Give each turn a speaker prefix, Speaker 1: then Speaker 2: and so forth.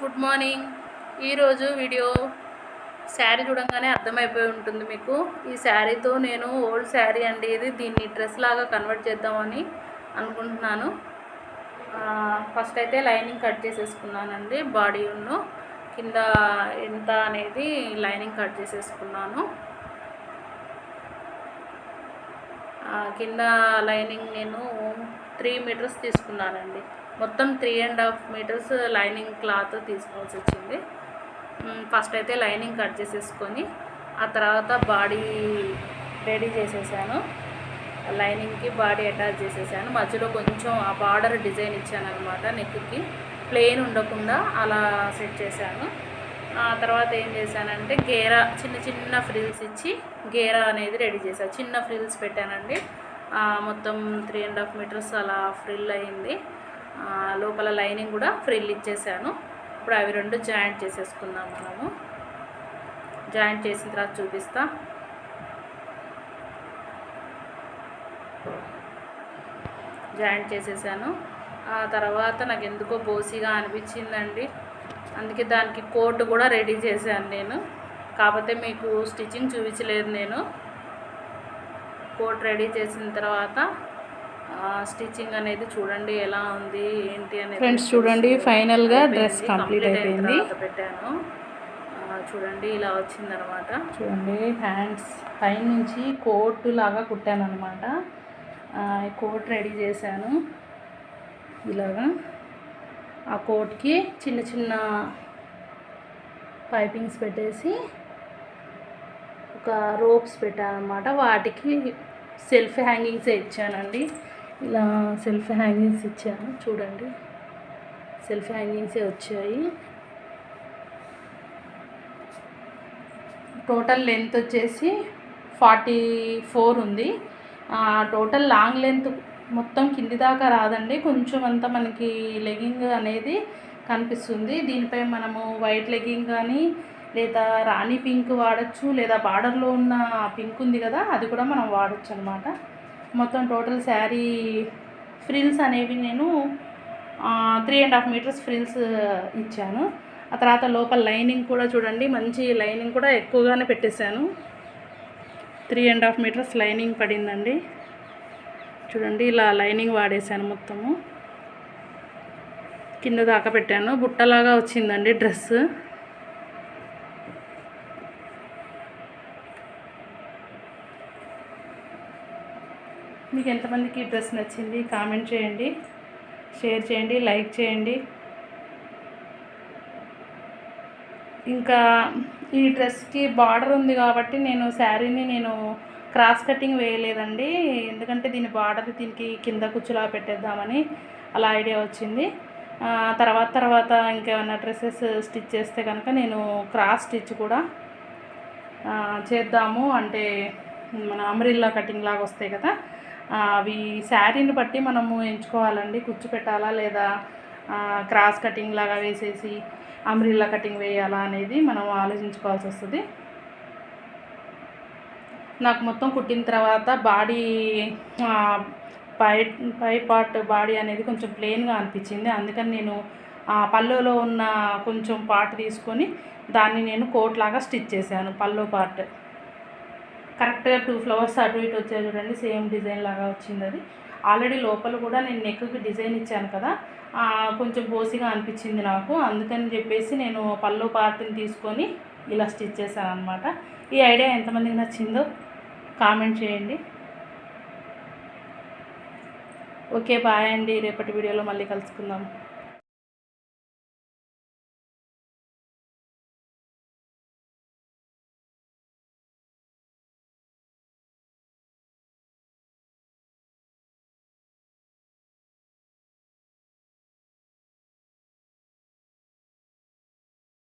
Speaker 1: Good morning. ఈరోజు video sari చూడంగానే అర్థమైపోయి ఉంటుంది మీకు. ఈ శారీతో నేను ఓల్డ్ శారీ అండి ఇది. దీన్ని డ్రెస్ లాగా కన్వర్ట్ చేద్దామని అనుకుంటున్నాను. ఫస్ట్ అయితే లైనింగ్ కట్ చేసేసుకున్నానండి బాడీ ఉన్ను. కింద ఎంత అనేది లైనింగ్ కట్ చేసేసుకున్నాను. కింద లైనింగ్ నేను త్రీ మీటర్స్ తీసుకున్నానండి. మొత్తం three and half metres lining cloth తీసుకోవాల్సి వచ్చింది. ఫస్ట్ అయితే లైనింగ్ కట్ చేసేసుకొని ఆ తర్వాత బాడీ రెడీ చేసేసాను. లైనింగ్కి బాడీ అటాచ్ చేసేసాను. మధ్యలో కొంచెం ఆ బార్డర్ డిజైన్ ఇచ్చాను అనమాట నెక్కి. ప్లెయిన్ ఉండకుండా అలా సెట్ చేశాను. ఆ తర్వాత ఏం చేశానంటే గేరా చిన్న చిన్న ఫ్రిల్స్ ఇచ్చి గేరా అనేది రెడీ చేశాను చిన్న ఫ్రిల్స్ పెట్టానండి. మొత్తం త్రీ అండ్ హాఫ్ మీటర్స్ అలా ఫ్రిల్ అయింది. లోపల లైనింగ్ కూడా ఫ్రిల్ ఇచ్చేసాను. ఇప్పుడు అవి రెండు జాయింట్ చేసేసుకుందాం మనము. జాయింట్ చేసిన తర్వాత చూపిస్తా. జాయింట్ చేసేసాను. ఆ తర్వాత నాకు ఎందుకో బోసిగా అనిపించిందండి. అందుకే దానికి కోట్ కూడా రెడీ చేశాను నేను. కాకపోతే మీకు స్టిచ్చింగ్ చూపించలేదు నేను. కోట్ రెడీ చేసిన తర్వాత స్టిచ్చింగ్ అనేది చూడండి ఎలా ఉంది ఏంటి అనేది
Speaker 2: ఫ్రెండ్స్ చూడండి ఫైనల్గా. డ్రెస్ కంప్లీట్ అయిపోయింది.
Speaker 1: పెట్టాను. చూడండి ఇలా వచ్చిందనమాట
Speaker 2: చూడండి హ్యాండ్స్ పైనుంచి కోట్ లాగా కుట్టాను అనమాట కోట్ రెడీ చేశాను. ఇలాగా ఆ కోట్కి చిన్న చిన్న పైపింగ్స్ పెట్టేసి ఒక రోప్స్ పెట్టానమాట వాటికి సెల్ఫ్ హ్యాంగింగ్సే ఇచ్చానండి. ఇలా సెల్ఫ్ హ్యాంగింగ్స్ ఇచ్చాను. చూడండి. సెల్ఫ్ హ్యాంగింగ్సే వచ్చాయి. టోటల్ లెంత్ వచ్చేసి ఫార్టీ ఫోర్ ఉంది. టోటల్ లాంగ్ లెంత్ మొత్తం కింది దాకా రాదండి. కొంచెం అంతా మనకి లెగ్గింగ్ అనేది కనిపిస్తుంది. దీనిపై మనము వైట్ లెగ్గింగ్ కానీ లేదా రాణి పింక్ వాడచ్చు లేదా బార్డర్లో ఉన్న పింక్ ఉంది కదా అది కూడా మనం వాడచ్చు అనమాట మొత్తం టోటల్ శారీ ఫ్రిల్స్ అనేవి నేను three and half metres frills ఇచ్చాను. ఆ తర్వాత లోపల లైనింగ్ కూడా చూడండి మంచి లైనింగ్ కూడా ఎక్కువగానే పెట్టేశాను. Three and half metres lining పడిందండి. చూడండి ఇలా లైనింగ్ వాడేశాను మొత్తము. కింద దాకా పెట్టాను. బుట్టలాగా వచ్చిందండి డ్రెస్ మీకు ఎంతమందికి ఈ డ్రెస్ నచ్చింది కామెంట్ చేయండి షేర్ చేయండి లైక్ చేయండి. ఇంకా ఈ డ్రెస్కి బార్డర్ ఉంది కాబట్టి నేను శారీని నేను క్రాస్ కటింగ్ వేయలేదండి. ఎందుకంటే దీని బార్డర్ దీనికి కింద కుచ్చులా పెట్టేద్దామని అలా ఐడియా వచ్చింది. తర్వాత తర్వాత ఇంకేమైనా డ్రెస్సెస్ స్టిచ్ చేస్తే కనుక నేను క్రాస్ స్టిచ్ కూడా చేద్దాము. అంటే మన అమరిల్లా కటింగ్ లాగా వస్తాయి కదా. అవి శారీని బట్టి మనము ఎంచుకోవాలండి. కుచ్చు పెట్టాలా లేదా క్రాస్ కటింగ్ లాగా వేసేసి అమ్రిల్లా కటింగ్ వేయాలా అనేది మనం ఆలోచించుకోవాల్సి వస్తుంది. నాకు మొత్తం కుట్టిన తర్వాత బాడీ పై పై పార్ట్ బాడీ అనేది కొంచెం ప్లెయిన్గా అనిపించింది. అందుకని నేను ఆ పళ్ళులో ఉన్న కొంచెం పార్ట్ తీసుకొని దాన్ని నేను కోట్ లాగా స్టిచ్ చేశాను పళ్ళు పార్ట్. కరెక్ట్గా టూ ఫ్లవర్స్ అటు ఇటు వచ్చాయి చూడండి సేమ్ డిజైన్ లాగా వచ్చింది అది. ఆల్రెడీ లోపల కూడా నేను నెక్కి డిజైన్ ఇచ్చాను కదా కొంచెం బోసిగా అనిపించింది నాకు. అందుకని చెప్పేసి నేను పళ్ళు పార్టీని తీసుకొని ఇలా స్టిచ్ చేశాను అనమాట ఈ ఐడియా ఎంతమందికి నచ్చిందో కామెంట్ చేయండి. ఓకే బాయ్ అండి. రేపటి వీడియోలో మళ్ళీ కలుసుకుందాం.